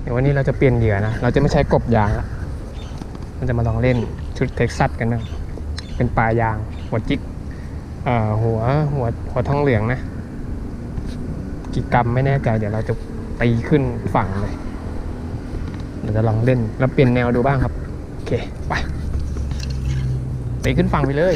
เดี๋ยววันนี้เราจะเปลี่ยนเหยื่อนะ เราจะไม่ใช้กบยางละเราจะมาลองเล่นชุดเท็กซัสกันนะเป็นปลายาง หัวจิกเอ่อหัวหัวหัวทองเหลืองนะ กี่กรัมไม่แน่ใจ เดี๋ยวเราจะตีขึ้นฝั่งเลย เราจะลองเล่นแล้วเปลี่ยนแนวดูบ้างครับ โอเค ไปตีขึ้นฝั่งไปเลย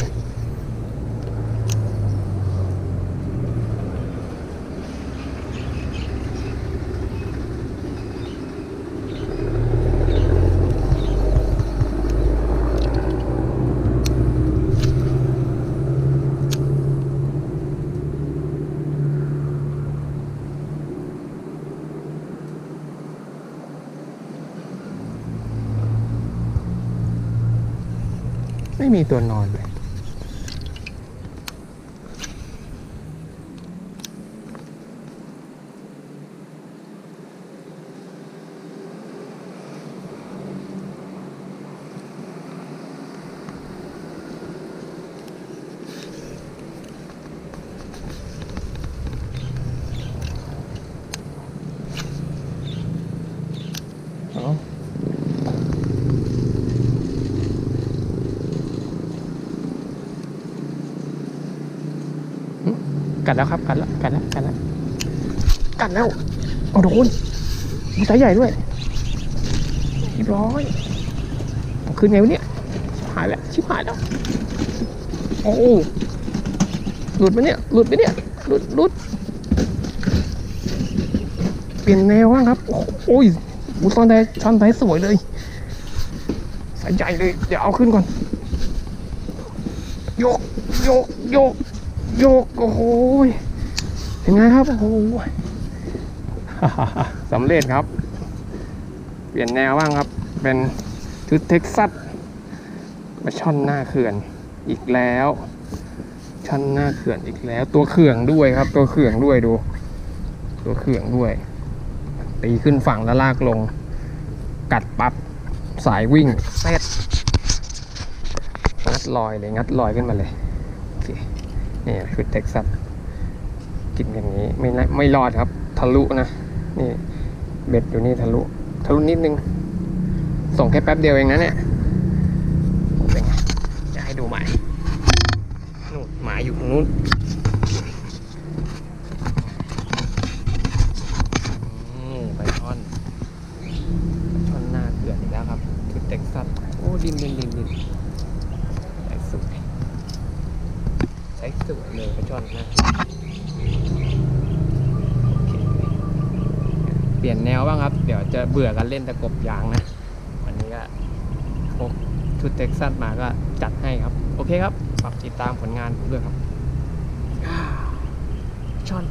ไม่มีตัวนอนเลย กัดแล้วครับ กัดแล้ว กัดแล้ว กัดแล้ว กัดแล้วโอ้โดนมีสายใหญ่ด้วยเรียบร้อยขึ้นไงวะเนี่ย หายแล้ว ชิบหายแล้ว โอ้หลุดไหมเนี่ย หลุดไหมเนี่ย หลุดหลุด เปลี่ยนแนวบ้างครับ โอ้ยบุซอนไดชันไดสวยเลย สายใหญ่เลย เดี๋ยวเอาขึ้นก่อน ยก ยก ยก โยก โอ้โหเป็นไงครับ โอ้โหสำเร็จครับ เปลี่ยนแนวบ้างครับ เป็นชุดเท็กซัสมาช่อนหน้าเขื่อนอีกแล้วช่อนหน้าเขื่อนอีกแล้ว ตัวเขื่องด้วยครับ ตัวเขื่องด้วยดู ตัวเขื่องด้วย ตีขึ้นฝั่งแล้วลากลง กัดปับ๊บสายวิ่งเซตงัดลอยเลยงัดลอยขึ้นมาเลย นี่คือเท็กซัสกินอย่างนี้ไม่น่ไม่รอดครับ ทะลุนะนี่เบ็ดอยู่นี่ทะลุ ทะลุนิดนึง ส่งแค่แป๊บเดียวเองนะเนี่ยจะให้ดูหมายนู่นหมายอยู่ตรงนู้นไปช่อนไปช่อนหน้าเขื่อนอีกแล้วครับชุดเท็กซัสโอ้ดินดินดินดินใช้สวยใช้ สวยเลยไปช่อนนะเปลี่ยนแนวบ้างครับ เดี๋ยวจะเบื่อกันเล่นตะกบยางนะ วันนี้ก็พกชุดเท็กซัสมาก็จัดให้ครับ โอเคครับฝากติดตามผลงานผมด้วยครับช่อน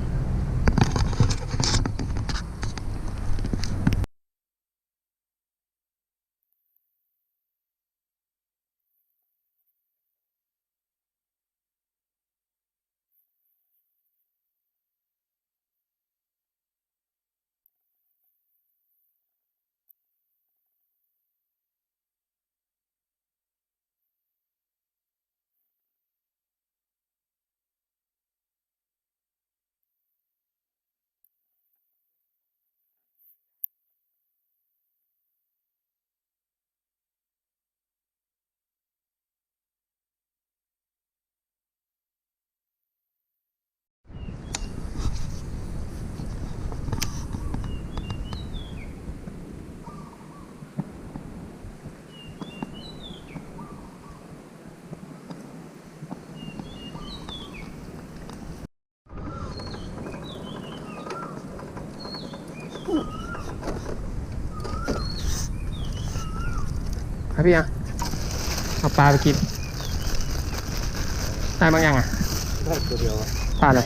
ครับพี่อะเอาปลาไปกินได้บางอย่างอะได้ตัวเดียวอะปลาอะไร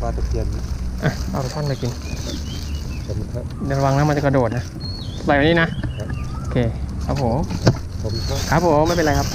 ปลาตะเพียนอะเอาไปช่อนไปกินผมครับเดี๋ยวระวังนะมันจะกระโดดนะใส่ไว้นี่นะครับโอเคครับผมผมครับครับผมไม่เป็นไรครับ